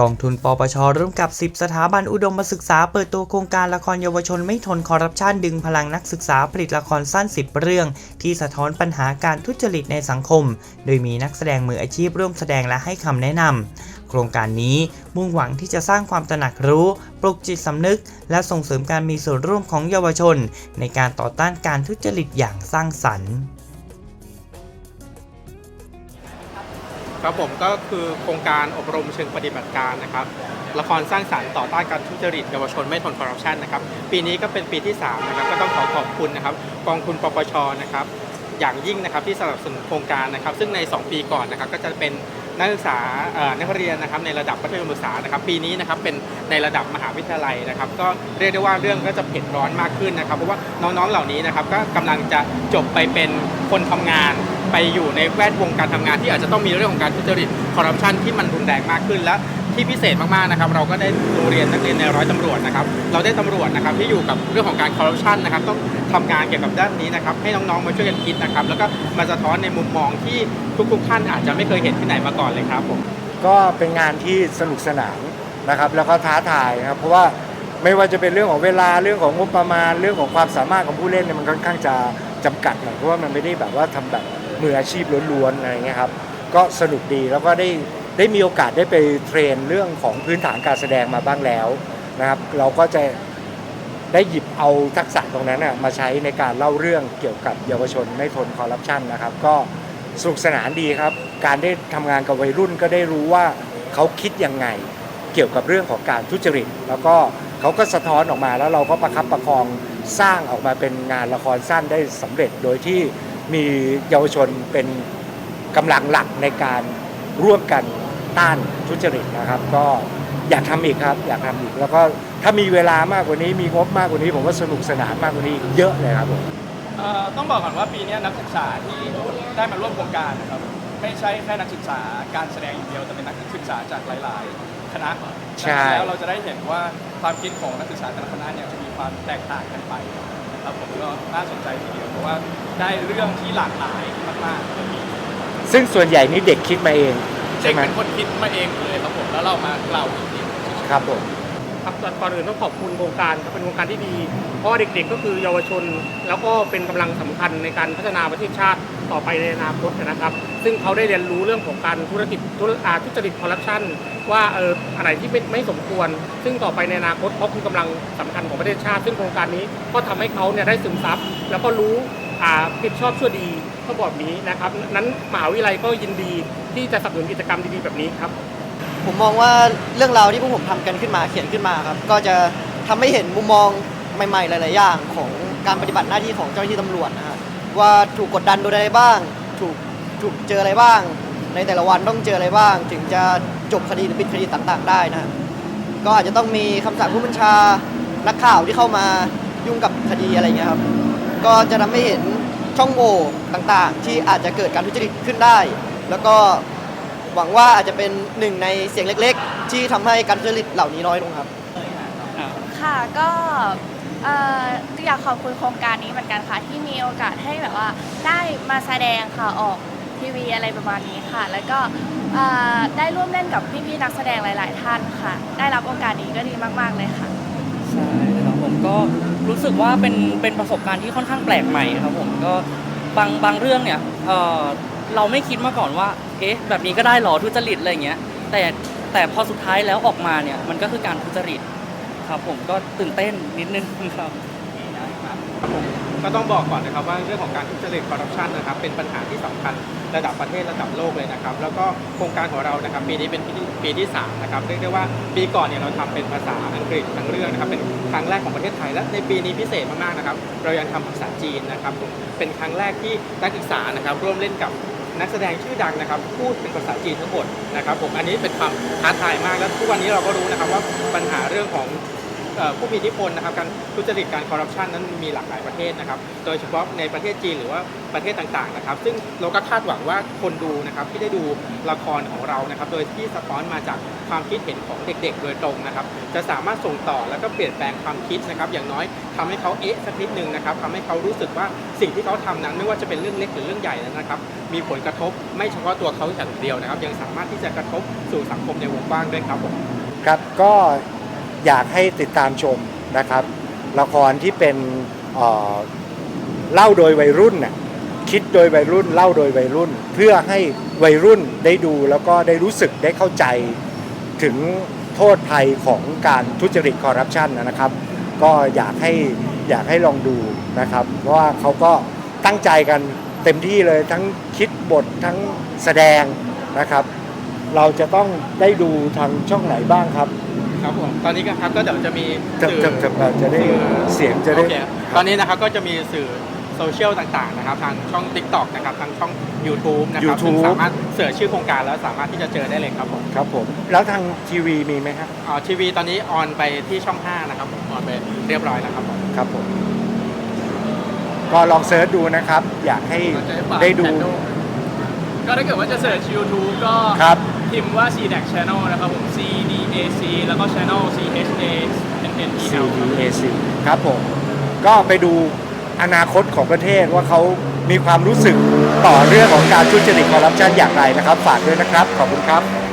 กองทุนปปชร่วมกับ 10 สถาบันอุดมศึกษาเปิดตัวโครงการละครเยาวชนไม่ทนคอร์รัปชันดึงพลังนักศึกษาผลิตละครสั้น 10 เรื่อง ที่สะท้อนปัญหาการทุจริตในสังคม โดยมีนักแสดงมืออาชีพร่วมแสดงและให้คำแนะนำโครงการนี้มุ่งหวังที่จะสร้างความตระหนักรู้ ปลุกจิตสำนึก และส่งเสริมการมีส่วนร่วมของเยาวชน ในการต่อต้านการทุจริตอย่างสร้างสรรค์ ครับผมก็คือโครงการอบรมเชิงปฏิบัติการนะครับละครสร้างสรรค์ต่อต้านการทุจริตเยาวชนไม่ทนคอร์รัปชันนะครับปีนี้ก็เป็นปีที่3นะครับก็ต้องขอขอบคุณนะครับกองทุนปปชนะครับอย่างยิ่งนะครับที่สนับสนุนโครงการนะครับ ซึ่งใน 2 ปีก่อนนะครับก็จะเป็นนักศึกษานักเรียนนะครับในระดับมัธยมศึกษานะครับ ปีนี้นะครับเป็นในระดับมหาวิทยาลัยนะครับ ก็เรียกได้ว่าเรื่องก็จะเผ็ดร้อนมากขึ้นนะครับ เพราะว่าน้องๆเหล่านี้นะครับก็กำลังจะจบไปเป็น คนทำงานไปอยู่ในแวดวงการทำงานที่อาจจะต้องมีเรื่องของการทุจริตคอร์รัปชันที่มันรุนแรงมากขึ้นและที่พิเศษมากๆนะครับ เราก็ได้โรงเรียนนักเรียนในร้อยตำรวจนะครับ เราได้ตำรวจนะครับที่อยู่กับเรื่องของการคอร์รัปชันนะครับ ต้องทำงานเกี่ยวกับด้านนี้นะครับ ให้น้องๆมาช่วยกันคิดนะครับ แล้วก็มาสะท้อนในมุมมองที่ทุกๆท่านอาจจะไม่เคยเห็นที่ไหนมาก่อนเลยครับผมก็เป็นงานที่สนุกสนานนะครับ แล้วก็ท้าทายครับเพราะว่าไม่ว่าจะเป็นเรื่องของเวลาเรื่องของงบประมาณเรื่องของความสามารถของผู้เล่นเนี่ยมันค่อนข้างจะ จำกัดหน่อยเพราะว่ามันไม่ได้แบบว่าทำแบบมืออาชีพล้วนๆอะไรเงี้ยครับก็สนุกดีแล้วก็ได้ได้มีโอกาสได้ไปเทรนเรื่องของพื้นฐานการแสดงมาบ้างแล้วนะครับ เราก็จะได้หยิบเอาทักษะตรงนั้นนะมาใช้ในการเล่าเรื่องเกี่ยวกับเยาวชนไม่ทนคอร์รัปชันนะครับ ก็สนุกสนานดีครับ การได้ทำงานกับวัยรุ่นก็ได้รู้ว่าเขาคิดยังไงเกี่ยวกับเรื่องของการทุจริต แล้วก็เขาก็สะท้อนออกมาแล้วเราก็ประคับประคอง สร้างออกมาเป็นงานละครสั้นได้สำเร็จโดยที่มีเยาวชนเป็นกำลังหลักในการร่วมกันต้านทุจริตนะครับ ก็อยากทำอีกครับอยากทำอีก แล้วก็ถ้ามีเวลามากกว่านี้มีงบมากกว่านี้ ผมว่าสนุกสนานมากกว่านี้ เยอะเลยครับผมเอ่อต้องบอกก่อนว่าปีนี้นักศึกษาที่ได้มาร่วมโครงการนะครับไม่ใช่แค่นักศึกษาการแสดงอย่างเดียวแต่เป็นนักศึกษาจากหลาย ๆ คณะใช่ แล้วเราจะได้เห็นว่าความคิดของนักศึกษาแต่ละคณะเนี่ยจะมีความแตกต่างกันไปครับผมก็น่าสนใจทีเดียวเพราะว่าได้เรื่องที่หลากหลายมากๆ ซึ่งส่วนใหญ่นี่เด็กคิดมาเองเด็ใช่กไหมเป็นคนคิดมาเองเลยครับผมแล้วเรามากล่าวอีกทีครับผม ครับก่อนอื่นต้องขอบคุณโครงการครับเป็นโครงการที่ดี เพราะว่าเด็กๆก็คือเยาวชน แล้วก็เป็นกำลังสำคัญในการพัฒนาประเทศชาติ ต่อไปในอนาคตนะครับ ซึ่งเขาได้เรียนรู้เรื่องของการธุรกิจธุรอาทุจริตคอร์รัปชันว่าเอออะไรที่ไม่ไม่สมควร ซึ่งต่อไปในอนาคตเขาคือกำลังสำคัญของประเทศชาติ ซึ่งโครงการนี้ก็ทำให้เขาเนี่ยได้ซึมซับแล้วก็รู้อ่าผิดชอบชั่วดีก็บอกนี้นะครับ นั้นมหาวิทยาลัยก็ยินดีที่จะสนับสนุนกิจกรรมดีๆแบบนี้ครับ ผมมองว่าเรื่องราวที่พวกผมทำกันขึ้นมาเขียนขึ้นมาครับ ก็จะทำให้เห็นมุมมองใหม่ๆ หลาย ๆ อย่างของการปฏิบัติหน้าที่ของเจ้าหน้าที่ตำรวจนะฮะ ว่าถูกกดดันโดยอะไรบ้าง ถูกถูกเจออะไรบ้าง ในแต่ละวันต้องเจออะไรบ้าง ถึงจะจบคดีหรือปิดคดีต่างๆ ได้นะก็อาจจะต้องมีคำสั่งผู้บัญชานักข่าวที่เข้ามายุ่งกับคดีอะไรเงี้ยครับ ก็จะทำให้เห็นช่องโหว่ต่างๆ ที่อาจจะเกิดการทุจริตขึ้นได้ แล้วก็หวังว่าอาจจะเป็นหนึ่งในเสียงเล็ก ๆ ที่ทำให้การทุจริตเหล่านี้น้อยลงครับ ค่ะก็ เอ่ออยากขอบคุณโครงการนี้เหมือนกันค่ะที่มีโอกาสให้แบบว่าได้มาแสดงค่ะออกทีวีอะไรประมาณนี้ค่ะ แล้วก็เอ่อได้ร่วมเล่นกับพี่ๆนักแสดงหลาย ๆ ท่านค่ะ ได้รับโอกาสนี้ก็ดีมาก ๆเลยค่ะ ใช่ครับผมก็รู้สึกว่าเป็นเป็นประสบการณ์ที่ค่อนข้างแปลกใหม่ครับผมก็บางบางเรื่องเนี่ยเออเราไม่คิดมาก่อนว่าเอ๊ะแบบนี้ก็ได้หรอทุจริตอะไรอย่างเงี้ยแต่แต่พอสุดท้ายแล้วออกมาเนี่ยมันก็คือการทุจริต ครับผมก็ตื่นเต้นนิดนึงครับ ก็ต้องบอกก่อนนะครับว่าเรื่องของการทุจริตคอร์รัปชันนะครับเป็นปัญหาที่สำคัญระดับประเทศระดับโลกเลยนะครับ แล้วก็โครงการของเรานะครับปีนี้เป็นปีที่ปีที่3นะครับเรียกได้ว่าปีก่อนเนี่ยเราทำเป็นภาษาอังกฤษทั้งเรื่องนะครับเป็นครั้งแรกของประเทศไทยและในปีนี้พิเศษมากๆนะครับเรายังทำภาษาจีนนะครับผมเป็นครั้งแรกที่นักศึกษานะครับร่วมเล่นกับนักแสดงชื่อดังนะครับพูดเป็นภาษาจีนทั้งหมดนะครับผมอันนี้เป็นความท้าทายมากแล้วทุกวันนี้เราก็รู้นะครับว่าปัญหาเรื่องของ ผู้มีอิทธิพลนะครับการทุจริตการคอร์รัปชันนั้นมีหลากหลายประเทศนะครับ โดยเฉพาะในประเทศจีนหรือว่าประเทศต่างๆนะครับ ซึ่งเราก็คาดหวังว่าคนดูนะครับที่ได้ดูละครของเรานะครับ โดยที่สะท้อนมาจากความคิดเห็นของเด็ก ๆ โดยตรงนะครับ จะสามารถส่งต่อแล้วก็เปลี่ยนแปลงความคิดนะครับ อย่างน้อยทำให้เขาเอ๊ะสักนิดนึงนะครับทำให้เขารู้สึกว่าสิ่งที่เขาทำนั้น ไม่ว่าจะเป็นเรื่องเล็กหรือเรื่องใหญ่นั้นนะครับ มีผลกระทบไม่เฉพาะตัวเขาอย่างเดียวนะครับ ยังสามารถที่จะกระทบสู่สังคมในวงกว้างด้วยครับผมครับก็ อยากให้ติดตามชมนะครับ ละครที่เป็นเล่าโดยวัยรุ่นน่ะคิดโดยวัยรุ่นเล่าโดยวัยรุ่น เพื่อให้วัยรุ่นได้ดูแล้วก็ได้รู้สึกได้เข้าใจถึงโทษภัยของการทุจริตคอร์รัปชันนะครับ ก็อยากให้อยากให้ลองดูนะครับ เพราะว่าเขาก็ตั้งใจกันเต็มที่เลยทั้งคิดบททั้งแสดงนะครับ เราจะต้องได้ดูทางช่องไหนบ้างครับ ครับผมตอนนี้ก็ครับก็เดี๋ยวจะมีจะสื่อจะจะเราจะได้เสียงจะได้โอเคตอนนี้นะครับก็จะมีสื่อโซเชียลต่างๆนะครับทางช่อง TikTok นะครับทางช่อง YouTube นะครับ YouTube ซึ่งสามารถเสิร์ชชื่อโครงการแล้วสามารถที่จะเจอได้เลยครับผมครับผม แล้วทางทีวีมีไหมครับอ่าทีวีตอนนี้ออนไปที่ช่อง 5 นะครับผมออนไปเรียบร้อยแล้วครับผมครับผม ก็ลองเซิร์ชดูนะครับ อยากให้เราจะให้ฝากได้ดู channel ก็ถ้าเกิดว่าจะเสิร์ช YouTube ก็ครับพิมพ์ว่า CDAC Channel นะครับผม C D A C แล้วก็ Channel C H A N N E L CDAC ครับผม ก็ไปดูอนาคตของประเทศว่าเขามีความรู้สึกต่อเรื่องของการทุจริตคอร์รัปชันอย่างไรนะครับ ฝากด้วยนะครับ ขอบคุณครับ